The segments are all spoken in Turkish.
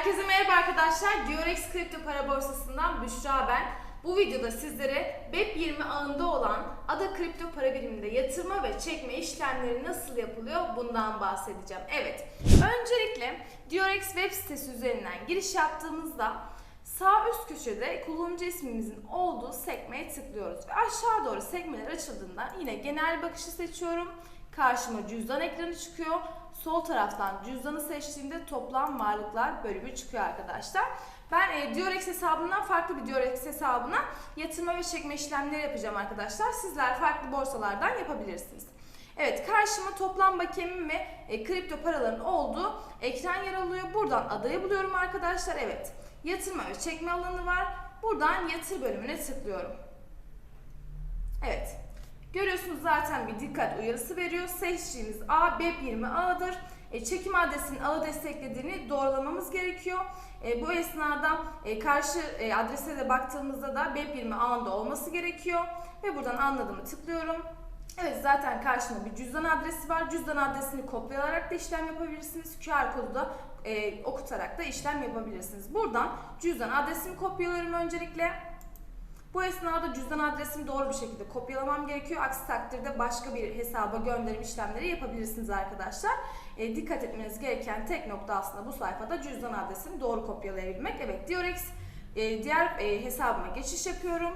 Herkese merhaba arkadaşlar. Durex Kripto Para Borsası'ndan Büşra ben. Bu videoda sizlere BEP20 ağında olan ADA kripto para biriminde yatırma ve çekme işlemleri nasıl yapılıyor bundan bahsedeceğim. Evet, öncelikle Durex web sitesi üzerinden giriş yaptığımızda sağ üst köşede kullanıcı ismimizin olduğu sekmeye tıklıyoruz. Ve aşağı doğru sekmeler açıldığında yine genel bakışı seçiyorum. Karşıma cüzdan ekranı çıkıyor. Sol taraftan cüzdanı seçtiğimde toplam varlıklar bölümü çıkıyor arkadaşlar. Ben e, Durex hesabından farklı bir Durex hesabına yatırma ve çekme işlemleri yapacağım arkadaşlar. Sizler farklı borsalardan yapabilirsiniz. Evet karşıma toplam bakiyemim ve e, kripto paraların olduğu ekran yer alıyor. Buradan adayı buluyorum arkadaşlar. Evet yatırma ve çekme alanı var. Buradan yatır bölümüne tıklıyorum. Evet. Görüyorsunuz zaten bir dikkat uyarısı veriyor. Seçtiğimiz A BEP20 ağıdır. E, çekim adresinin ağı desteklediğini doğrulamamız gerekiyor. E, bu esnada e, karşı e, adrese de baktığımızda da BEP20 ağında olması gerekiyor. Ve buradan anladığımı tıklıyorum. Evet zaten karşımda bir cüzdan adresi var. Cüzdan adresini kopyalayarak da işlem yapabilirsiniz. QR kodu da e, okutarak da işlem yapabilirsiniz. Buradan cüzdan adresini kopyalıyorum öncelikle. Bu esnada cüzdan adresimi doğru bir şekilde kopyalamam gerekiyor. Aksi takdirde başka bir hesaba gönderim işlemleri yapabilirsiniz arkadaşlar. E, dikkat etmeniz gereken tek nokta aslında bu sayfada cüzdan adresini doğru kopyalayabilmek. Evet Diorex e, diğer e, hesabıma geçiş yapıyorum.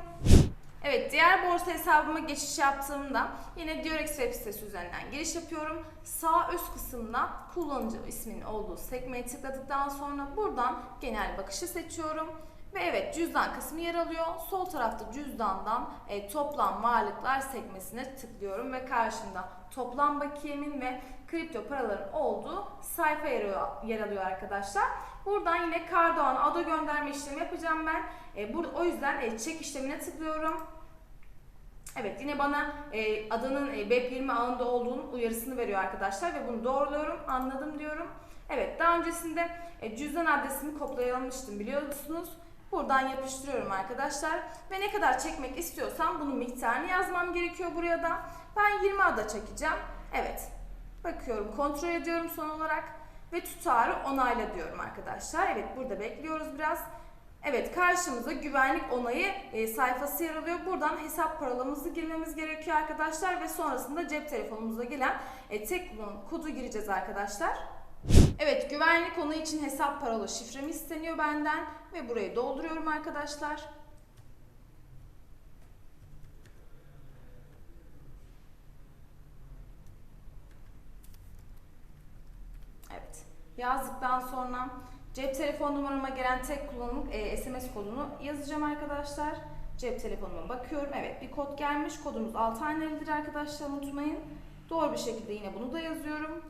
Evet diğer borsa hesabıma geçiş yaptığımda yine Diorex web sitesi üzerinden giriş yapıyorum. Sağ üst kısımda kullanıcı isminin olduğu sekmeye tıkladıktan sonra buradan genel bakışı seçiyorum. Ve evet cüzdan kısmı yer alıyor. Sol tarafta cüzdandan e, toplam varlıklar sekmesine tıklıyorum ve karşımda toplam bakiyemin ve kripto paraların olduğu sayfa yer alıyor, arkadaşlar. Buradan yine Kardoğan ADO gönderme işlemi yapacağım ben. E, bur- o yüzden e, çek işlemine tıklıyorum. Evet yine bana e, adanın e, BEP20 ağında olduğunun uyarısını veriyor arkadaşlar ve bunu doğruluyorum. Anladım diyorum. Evet daha öncesinde e, cüzdan adresimi kopyalamıştım biliyorsunuz. Buradan yapıştırıyorum arkadaşlar. Ve ne kadar çekmek istiyorsam bunun miktarını yazmam gerekiyor buraya da. Ben 20 ada çekeceğim. Evet. Bakıyorum kontrol ediyorum son olarak. Ve tutarı onayla diyorum arkadaşlar. Evet burada bekliyoruz biraz. Evet karşımıza güvenlik onayı e, sayfası yer alıyor. Buradan hesap paralamızı girmemiz gerekiyor arkadaşlar. Ve sonrasında cep telefonumuza gelen e, tek kodu gireceğiz arkadaşlar. Evet güvenlik onayı için hesap parola şifremi isteniyor benden ve burayı dolduruyorum arkadaşlar. Evet yazdıktan sonra cep telefon numarama gelen tek kullanımlık e, SMS kodunu yazacağım arkadaşlar. Cep telefonuma bakıyorum. Evet bir kod gelmiş. Kodumuz 6 hanelidir arkadaşlar unutmayın. Doğru bir şekilde yine bunu da yazıyorum.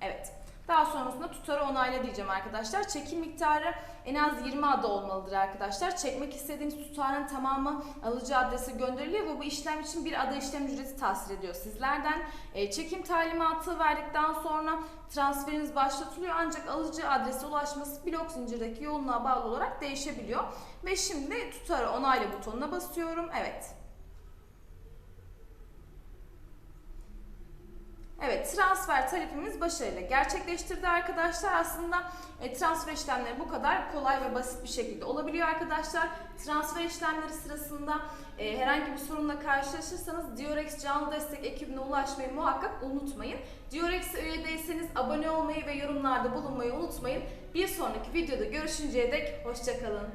Evet. Daha sonrasında tutarı onayla diyeceğim arkadaşlar. Çekim miktarı en az 20 ada olmalıdır arkadaşlar. Çekmek istediğiniz tutarın tamamı alıcı adrese gönderiliyor ve bu işlem için bir ada işlem ücreti tahsil ediyor sizlerden. E, çekim talimatı verdikten sonra transferiniz başlatılıyor ancak alıcı adrese ulaşması blok zincirdeki yoğunluğa bağlı olarak değişebiliyor. Ve şimdi tutarı onayla butonuna basıyorum. Evet. Transfer talebimiz başarıyla gerçekleştirdi arkadaşlar. Aslında e, transfer işlemleri bu kadar kolay ve basit bir şekilde olabiliyor arkadaşlar. Transfer işlemleri sırasında e, herhangi bir sorunla karşılaşırsanız Diorex canlı destek ekibine ulaşmayı muhakkak unutmayın. Diorex'e üye değilseniz abone olmayı ve yorumlarda bulunmayı unutmayın. Bir sonraki videoda görüşünceye dek hoşçakalın.